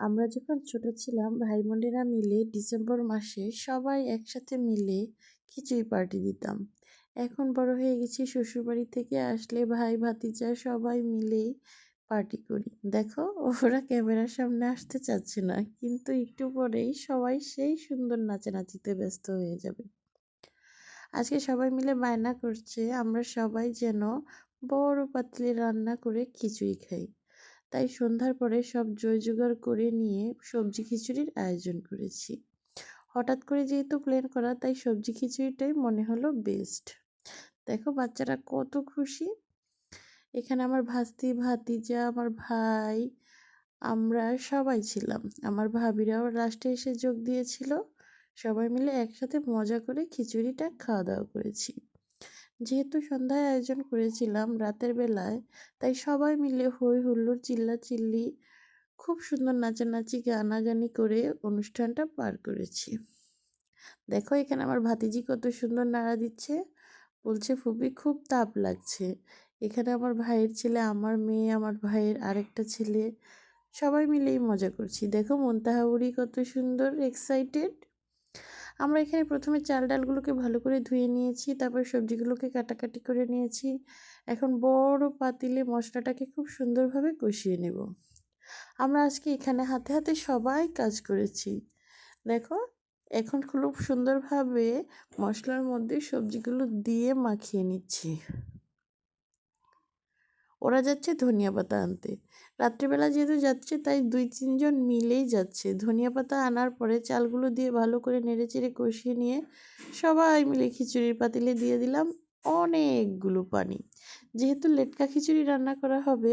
আমরা যখন ছোট ছিলাম ভাই বোনেরা মিলে ডিসেম্বর মাসে সবাই একসাথে মিলে খিচুড়ি পার্টি দিতাম। এখন বড় হয়ে গেছি, শ্বশুরবাড়ি থেকে আসলে ভাই, ভাতিজা সবাই মিলেই পার্টি করি। দেখো, ওরা ক্যামেরার সামনে আসতে চাচ্ছে না, কিন্তু একটু পরেই সবাই সেই সুন্দর নাচানাচিতে ব্যস্ত হয়ে যাবে। আজকে সবাই মিলে বায়না করছে, আমরা সবাই যেন বড় পাতলে রান্না করে খিচুড়ি খাই। তাই সন্ধ্যার পরে সব জয় জোগাড় করে নিয়ে সবজি খিচুড়ির আয়োজন করেছি। হঠাৎ করে যেহেতু প্ল্যান করা, তাই সবজি খিচুড়িটাই মনে হলো বেস্ট দেখো বাচ্চারা কত খুশি। এখানে আমার ভাস্তি, ভাতিজা, আমার ভাই, আমরা সবাই ছিলাম। আমার ভাবিরাও লাস্টে এসে যোগ দিয়েছিল। সবাই মিলে একসাথে মজা করে খিচুড়িটা খাওয়া দাওয়া করেছি। যেহেতু সন্ধ্যায় আয়োজন করেছিলাম রাতের বেলায়, তাই সবাই মিলে হই হুল্লোড় চিল্লা চিল্লি খুব সুন্দর নাচানাচি, গানাগানি করে অনুষ্ঠানটা পার করেছি। দেখো এখানে আমার ভাতিজি কত সুন্দর নাড়া দিচ্ছে, বলছে, ফুপি, খুব তাপ লাগছে। এখানে আমার ভাইয়ের ছেলে, আমার মেয়ে, আমার ভাইয়ের আরেকটা ছেলে, সবাই মিলেই মজা করছি। দেখো মন্তাহাউরি কত সুন্দর এক্সাইটেড আমরা এখানে প্রথমে চাল ডালগুলোকে ভালো করে ধুয়ে নিয়েছি, তারপর সবজিগুলোকে কাটাকাটি করে নিয়েছি। এখন বড় পাতিলে মশলাটাকে খুব সুন্দরভাবে কষিয়ে নেব। আমরা আজকে এখানে হাতে হাতে সবাই কাজ করেছি। দেখো, এখন খুব সুন্দরভাবে মশলার মধ্যে সবজিগুলো দিয়ে মাখিয়ে নিচ্ছি। ওরা যাচ্ছে ধনিয়া পাতা আনতে। রাত্রিবেলা যেহেতু যাচ্ছে, তাই দুই, তিনজন মিলেই যাচ্ছে। ধনিয়া পাতা আনার পরে চালগুলো দিয়ে ভালো করে নেড়ে চেড়ে কষিয়ে নিয়ে সবাই মিলে খিচুড়ির পাতিলে দিয়ে দিলাম অনেকগুলো পানি। যেহেতু লেটকা খিচুড়ি রান্না করা হবে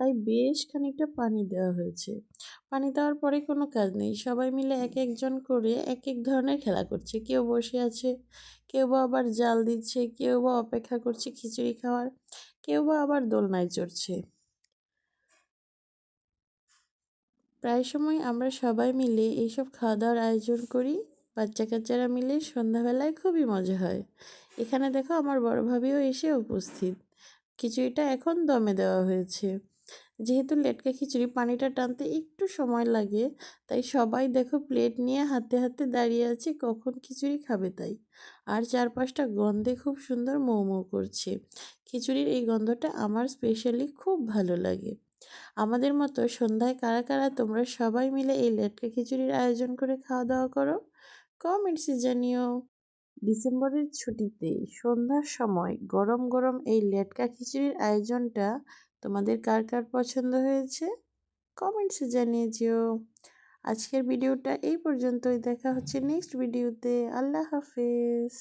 তাই বেশ খানিকটা পানি দেওয়া হয়েছে। পানি দেওয়ার পরে কোনো কাজ নেই। সবাই মিলে এক একজন করে এক এক ধরনের খেলা করছে। কেউ বসে আছে, কেউ বা আবার জাল দিচ্ছে, কেউ বা অপেক্ষা করছে খিচুড়ি খাওয়ার, কেউ বা আবার দোলনায় চড়ছে। প্রায় সময় আমরা সবাই মিলে এইসব খাওয়া দাওয়ার আয়োজন করি। বাচ্চা কাচ্চারা মিলে সন্ধ্যাবেলায় খুবই মজা হয়। এখানে দেখো আমার বড় ভাবিও এসে উপস্থিত। খিচুড়িটা এখন দমে দেওয়া হয়েছে। যেহেতু লেটকা খিচুড়ি পানিটা টানতে একটু সময় লাগে, তাই সবাই দেখো প্লেট নিয়ে হাতে হাতে দাঁড়িয়ে আছে কখন খিচুড়ি খাবে তাই। আর চারপাশটা গন্ধে খুব সুন্দর মৌ মৌ করছে। খিচুড়ির এই গন্ধটা আমার স্পেশালি খুব ভালো লাগে। আমাদের মতো সন্ধ্যায় কারা কারা তোমরা সবাই মিলে এই লেটকা খিচুড়ির আয়োজন করে খাওয়া দাওয়া করো? কমেন্টসে জানিও। ডিসেম্বরের ছুটিতে সন্ধ্যার সময় গরম গরম এই লেটকা খিচুড়ির আয়োজনটা তোমাদের কার কার পছন্দ হয়েছে? কমেন্টসে জানিয়ে যেও আজকের ভিডিওটা এই পর্যন্তই। দেখা হচ্ছে নেক্সট ভিডিওতে আল্লাহ হাফেজ।